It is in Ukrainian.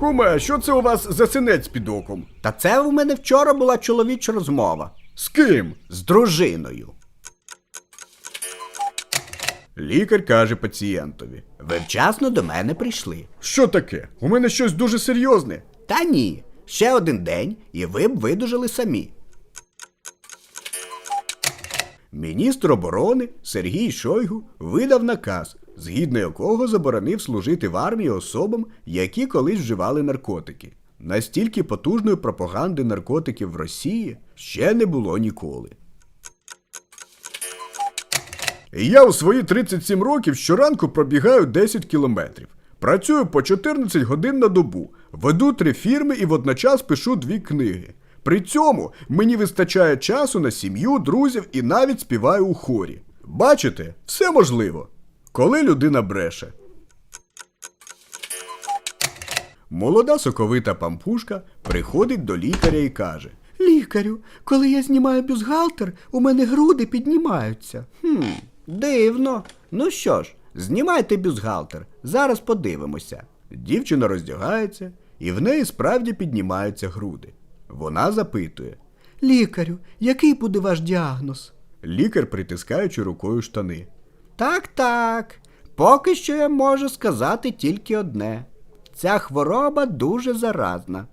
Куме, що це у вас за синець під оком? Та це у мене вчора була чоловіча розмова З ким? з дружиною. Лікар каже пацієнтові. Ви вчасно до мене прийшли. Що таке? У мене щось дуже серйозне. Та ні, ще один день, і ви б видужали самі. Міністр оборони Сергій Шойгу видав наказ, згідно якого заборонив служити в армії особам, які колись вживали наркотики. Настільки потужної пропаганди наркотиків в Росії ще не було ніколи. Я у свої 37 років щоранку пробігаю 10 кілометрів. Працюю по 14 годин на добу, веду три фірми і водночас пишу дві книги. При цьому мені вистачає часу на сім'ю, друзів і навіть співаю у хорі. Бачите, все можливо, коли людина бреше. Молода соковита пампушка приходить до лікаря і каже: Лікарю, коли я знімаю бюстгальтер, у мене груди піднімаються. Хм, дивно. Ну що ж, знімайте бюстгальтер, зараз подивимося. Дівчина роздягається, і в неї справді піднімаються груди. Вона запитує. Лікарю, який буде ваш діагноз? Лікар притискаючи рукою штани. Так, так. Поки що я можу сказати тільки одне. Ця хвороба дуже заразна.